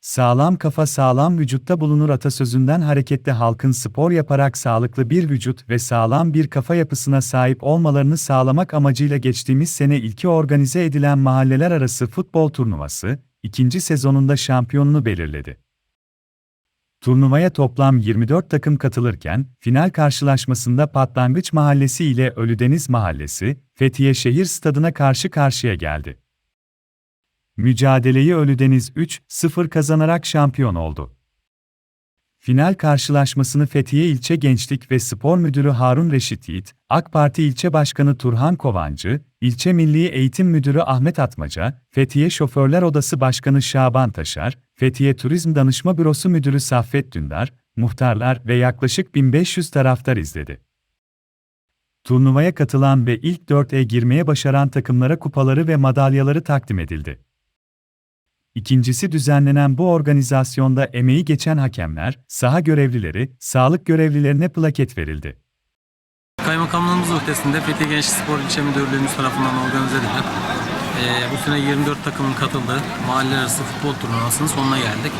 Sağlam kafa sağlam vücutta bulunur atasözünden hareketli halkın spor yaparak sağlıklı bir vücut ve sağlam bir kafa yapısına sahip olmalarını sağlamak amacıyla geçtiğimiz sene ilki organize edilen mahalleler arası futbol turnuvası, ikinci sezonunda şampiyonunu belirledi. Turnuvaya toplam 24 takım katılırken, final karşılaşmasında Patlangıç Mahallesi ile Ölüdeniz Mahallesi, Fethiye Şehir Stadına karşı karşıya geldi. Mücadeleyi Ölüdeniz 3-0 kazanarak şampiyon oldu. Final karşılaşmasını Fethiye İlçe Gençlik ve Spor Müdürü Harun Reşit Yiğit, AK Parti İlçe Başkanı Turhan Kovancı, İlçe Milli Eğitim Müdürü Ahmet Atmaca, Fethiye Şoförler Odası Başkanı Şaban Taşar, Fethiye Turizm Danışma Bürosu Müdürü Saffet Dündar, muhtarlar ve yaklaşık 1500 taraftar izledi. Turnuvaya katılan ve ilk 4'e girmeye başaran takımlara kupaları ve madalyaları takdim edildi. İkincisi düzenlenen bu organizasyonda emeği geçen hakemler, saha görevlileri, sağlık görevlilerine plaket verildi. Kaymakamlığımız ötesinde Fethiye Gençlik Spor İlçe Müdürlüğümüz tarafından organize edilen eee, bu sene 24 takımın katıldığı mahalle arası futbol turnuvasının sonuna geldik.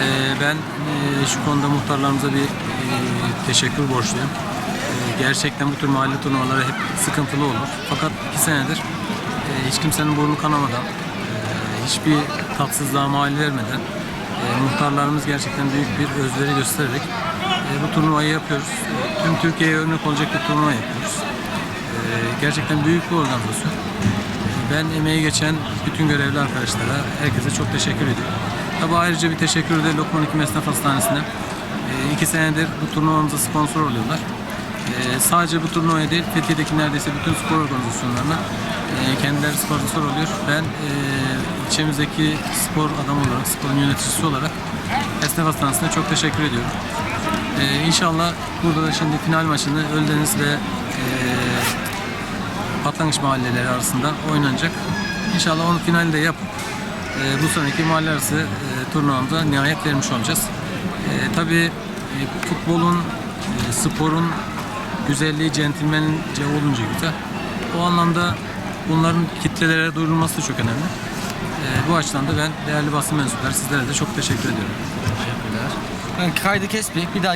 Eee, ben eee, şu konuda muhtarlarımıza bir eee, teşekkür borçluyum. Eee, gerçekten bu tür mahalle turnuvaları hep sıkıntılı olur. Fakat iki senedir eee, hiç kimsenin burnu kanamadan, eee, hiçbir tatsızlığa mal vermeden eee, muhtarlarımız gerçekten büyük bir özveri göstererek eee, bu turnuvayı yapıyoruz. Eee, Tüm Türkiye'ye örnek olacak bir turnuva yapıyoruz. Eee, gerçekten büyük bir organizasyon. Eee, Ben emeği geçen bütün görevli arkadaşlara, herkese çok teşekkür ediyorum. Tabii ayrıca bir teşekkür de Lokman Hekim Esnaf Hastanesi'ne. Eee, iki senedir bu turnuvamıza sponsor oluyorlar. Eee, sadece bu turnuvaya değil, Fethiye'deki neredeyse bütün spor organizasyonlarına eee, kendileri sponsor oluyor. Ben eee, ilçemizdeki spor adamı olarak, sporun yöneticisi olarak Esnaf Hastanesi'ne çok teşekkür ediyorum. Ee, inşallah burada da şimdi final maçını Ölüdeniz ve eee Patlangıç mahalleleri arasında oynanacak. İnşallah onu finalde yapıp eee, bu sonraki mahalle arası eee, turnuvamıza nihayet vermiş olacağız. Eee tabii e, futbolun, e, sporun güzelliği centilmence olunca güzel. O anlamda bunların kitlelere duyurulması da çok önemli. Eee, bu açıdan da ben değerli basın mensupları sizlere de çok teşekkür ediyorum. Ben kaydı kesmeyek bir daha